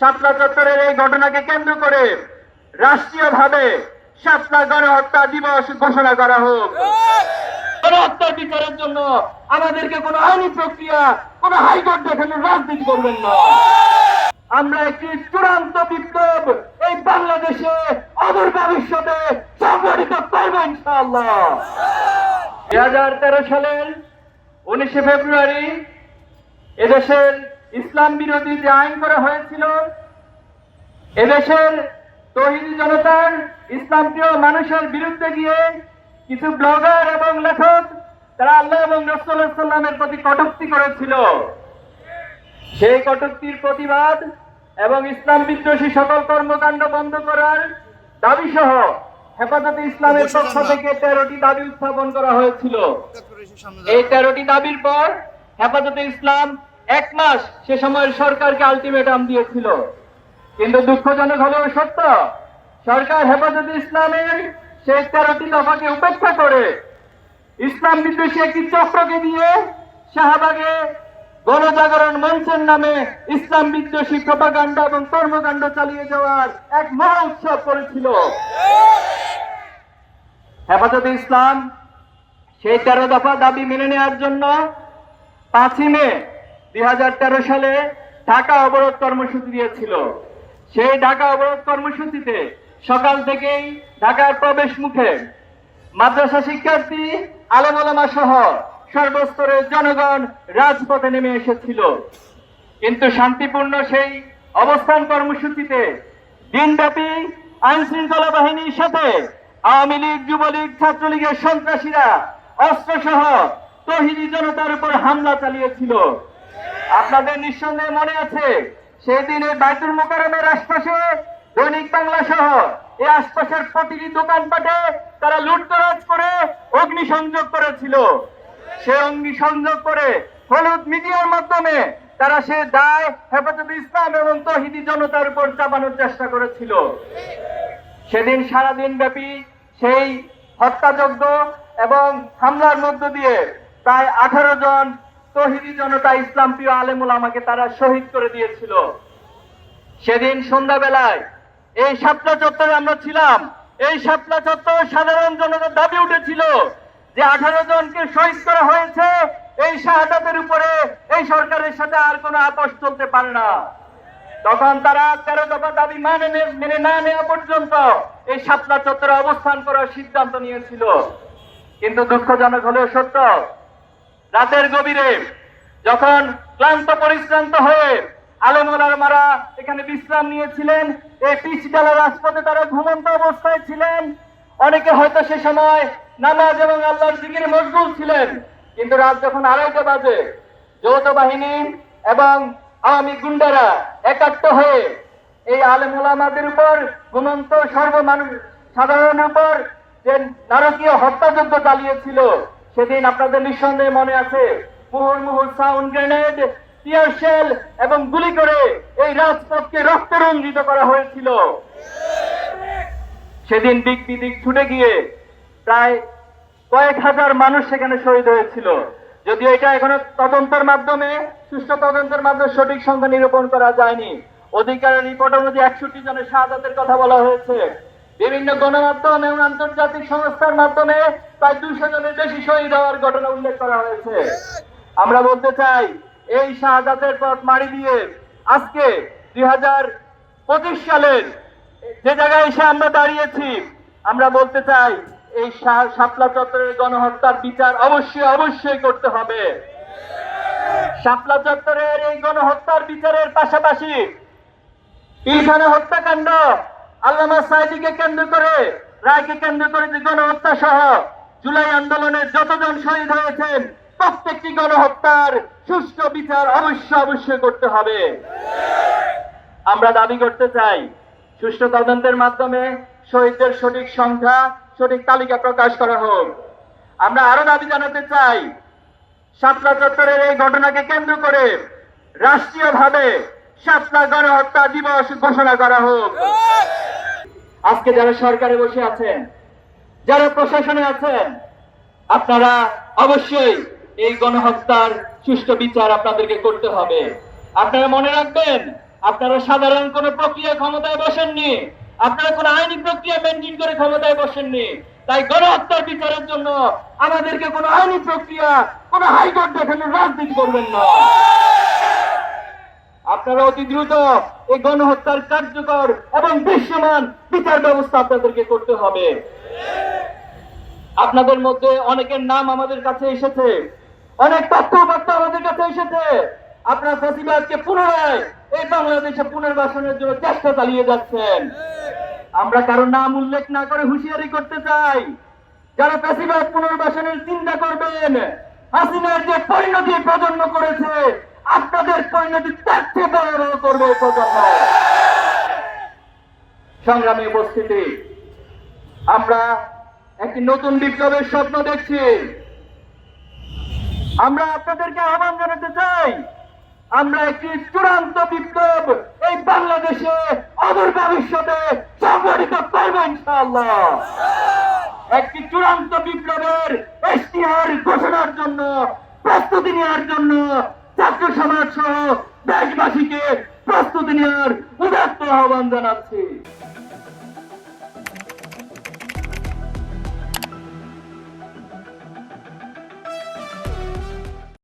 শাপলা চত্বরের এই ঘটনাকে কেন্দ্র করে রাষ্ট্রীয়ভাবে শাপলা গণহত্যা দিবস ঘোষণা করা হোক। গণহত্যার বিচারের জন্য আমাদেরকে কোনো আইনি প্রক্রিয়া হাইকোর্ট রাজনীতি করবেন না। আমরা একটি চূড়ান্ত বিপ্লব এই বাংলাদেশে অদূর ভবিষ্যতে সংগঠিত করব ইনশাআল্লাহ। দুই হাজার তেরো সালের উনিশে ফেব্রুয়ারি এদেশের ইসলাম বিরোধী যে আইন করা হয়েছিল এদেশের তহিদি জনতার ইসলাম প্রিয় মানুষের বিরুদ্ধে গিয়ে কিছু ব্লগার এবং লেখক তারা আল্লাহ এবং রসুল্লাহ সাল্লামের প্রতি কটূক্তি করেছিল। সেই কটূক্তির প্রতিবাদ এবং ইসলাম বিদ্বেষী সকল কর্মকাণ্ড বন্ধ করার দাবি সহ হেফাজতে ইসলামের পক্ষ থেকে তেরোটি দাবি উত্থাপন করা হয়েছিল। এই তেরোটি দাবির পর হেফাজতে ইসলাম এক মাস সে সময়ের সরকারকে আলটিমেটাম দিয়েছিল। কিন্তু দুঃখজনক হলেও সত্য, সরকার হেফাজতে ইসলামের সেই তেরোটি দফাকে উপেক্ষা করে ইসলাম বিদ্বেষী একটি চক্রকে দিয়ে শাহবাগে গণজাগরণ মঞ্চের নামে ইসলাম বিদ্বেষী প্রপাগান্ডা এবং কর্মকাণ্ড চালিয়ে যাওয়ার এক মহা উৎসব করেছিল। হেফাজতে ইসলাম সেই তেরো দফা দাবি মেনে নেওয়ার জন্য পাঁচই মে দুই সালে ঢাকা অবরোধ কর্মসূচি দিয়েছিল। সেই ঢাকা অবরোধ কর্মসূচিতে সকাল থেকেই ঢাকার প্রবেশ মুখে মাদ্রাসা শিক্ষার্থী আলমালামা সহ সর্বস্তরের জনগণ রাজপথে নেমে এসেছিল। কিন্তু শান্তিপূর্ণ সেই অবস্থান কর্মসূচিতে দিনব্যাপী আইন শৃঙ্খলা বাহিনীর সাথে আওয়ামী লীগ, যুবলীগ, ছাত্রলীগের সন্ত্রাসীরা অস্ত্রসহ তহিদি জনতার উপর হামলা চালিয়েছিল। আপনাদের নিঃসন্দেহে মনে আছে সেই দিনে বাইতুল মোকারমের আশপাশে দৈনিক বাংলা সহ এই আশপাশের প্রতিটি দোকানপাটে তারা লুটতরাজ করে অগ্নিসংযোগ করেছিল। সে অগ্নি সংযোগ করে হলুদ মিডিয়ার মাধ্যমে তারা সে দায়, হেফাজত ইসলাম এবং তহিদি জনতার উপর চাপানোর চেষ্টা করেছিল। সেদিন সারাদিন ব্যাপী সেই হত্যাযজ্ঞ এবং হামলার মধ্য দিয়ে প্রায় আঠারো জন তহিদি জনতা ইসলাম প্রিয় আলেমুল আমাকে তারা শহীদ করে দিয়েছিল। সেদিন সন্ধ্যাবেলায় এই শাপলা চত্বরে আমরা ছিলাম। এই শাপলা চত্বর সাধারণ জনতার দাবি উঠেছিল যে আঠারো জনকে শহীদ করা হয়েছে। এই শাহাদাতের উপরে এই সরকারের সাথে আর কোনো আপোষ চলতে পারে না। তখন তারা তেরো দফা দাবি মানে মেনে না নেওয়া পর্যন্ত এই শাপলা চত্বরে অবস্থান করার সিদ্ধান্ত নিয়েছিল। কিন্তু দুঃখজনক হলেও সত্য রাতের গভীরে যখন ক্লান্ত পরিশ্রান্ত হয়ে আলমোলার মারা এখানে বিশ্রাম নিয়েছিলেন, এই পিচ ডালা রাজপথে তারা ঘুমন্ত অবস্থায় ছিলেন। অনেকে হয়তো সে সময় নামাজ এবং আল্লাহর দিকে মশগুল ছিলেন, কিন্তু রাত যখন আড়াইটা বাজে, যৌথ বাহিনী এবং আওয়ামী গুন্ডারা একাত্ম হয়ে এই আলেম ওলামাদের উপর ঘুমন্ত সর্বমানুষ সাধারণের উপর যে নারকীয় হত্যাযজ্ঞ চালিয়েছিল সেদিন আপনাদের নিঃসন্দেহে মনে আছে মুহুর মুহুর সাউন্ড গ্রেনেড টিয়ার শেল এবং গুলি করে এই রাজপথকে রক্ত রঞ্জিত করা হয়েছিল। সেদিন দিক বিদিক ছুটে গিয়ে প্রায় কয়েক হাজার মানুষ সেখানে শহীদ হয়েছিল। যদিও এটা এখনও তদন্তের মাধ্যমে, সুষ্ঠু তদন্তের মাধ্যমে সঠিক সংখ্যা নিরূপণ করা যায়নি। অধিকারের রিপোর্ট অনুযায়ী একষট্টি জনের শাহাদাতের কথা বলা হয়েছে। বিভিন্ন গণমাধ্যম এবং আন্তর্জাতিক সংস্থার মাধ্যমে প্রায় দুইশো জনের বেশি শহীদ হওয়ার ঘটনা উল্লেখ করা হয়েছে। আমরা বলতে চাই, এই শাহাদাতের পথ মারি দিয়ে আজকে দুই পঁচিশ সালের যে জায়গায় এসে আমরা দাঁড়িয়েছি, আমরা বলতে চাই, এই শাপলা চত্বরের গণহত্যার বিচার অবশ্যই অবশ্যই করতে হবে। শাপলা চত্বরের এই গণহত্যার বিচারের পাশাপাশি পিলখানা হত্যাকাণ্ড আল্লামা সাইদিকে কেন্দ্র করে, রায়কে কেন্দ্র করে যে গণহত্যা সহ জুলাই আন্দোলনের যতজন শহীদ হয়েছেন, প্রত্যেকটি গণহত্যার সুষ্ঠু বিচার অবশ্য অবশ্যই করতে হবে। আমরা দাবি করতে চাই, সুষ্ঠু তদন্তের মাধ্যমে শহীদদের সঠিক সংখ্যা, সঠিক তালিকা প্রকাশ করা হোক। আমরা আরও দাবি জানাতে চাই শাপলা চত্বরের এই ঘটনাকে কেন্দ্র করে রাষ্ট্রীয়ভাবে শাপলা গণহত্যা দিবস ঘোষণা করা হোক। আজকে যারা সরকারে বসে আছেন, যারা প্রশাসনে আছেন, আপনারা অবশ্যই এই গণহত্যার সুষ্ঠু বিচার আপনাদেরকে করতে হবে। আপনারা মনে রাখবেন, আপনারা সাধারণ কোন প্রক্রিয়া ক্ষমতায় বসেননি, আপনারা কোন আইনি প্রক্রিয়া মেনটেন করে ক্ষমতায় বসেননি। তাই গণহত্যার বিচারের জন্য আমাদেরকে কোন আইনি প্রক্রিয়া, কোন হাইকোর্ট দেখানোর রাজনীতি করবেন না। আপনারা অতি দ্রুত এই গণহত্যার কার্যকর এবং দৃশ্যমান বিচার ব্যবস্থা আপনাদেরকে করতে হবে। আপনাদের মধ্যে অনেকের নাম আমাদের কাছে এসেছে। অনেক তথ্য উপাত্ত আমাদের কাছে এসেছে। আপনারা ফেসিবাদকে পুনরায় এই বাংলাদেশে পুনর্বাসনের জন্য চেষ্টা চালিয়ে যাচ্ছেন। আমরা কারও নাম উল্লেখ না করে হুঁশিয়ারি করতে চাই। যারা ফেসিবাদ পুনর্বাসনের চিন্তা করবেন, হাসিনার যে পরিণতি প্রজন্ম করেছে আপনাদের পরিণতি চেয়ে বড় করবে সংগ্রামী উপস্থিতি, আমরা একটি নতুন বিপ্লবের স্বপ্ন দেখছি। আমরা আপনাদেরকে আহ্বান জানাতে চাই, আমরা একটি চূড়ান্ত বিপ্লব এই বাংলাদেশে অদূর ভবিষ্যতে সংগঠিত করব ইনশাআল্লাহ। একটি চূড়ান্ত বিপ্লবের ইশতিহার ঘোষণার জন্য, প্রস্তুতি নেওয়ার জন্য ছাত্র সমাজ সহ দেশবাসীকে প্রস্তুতি নেওয়ার উদাত্ত আহ্বান জানাচ্ছি।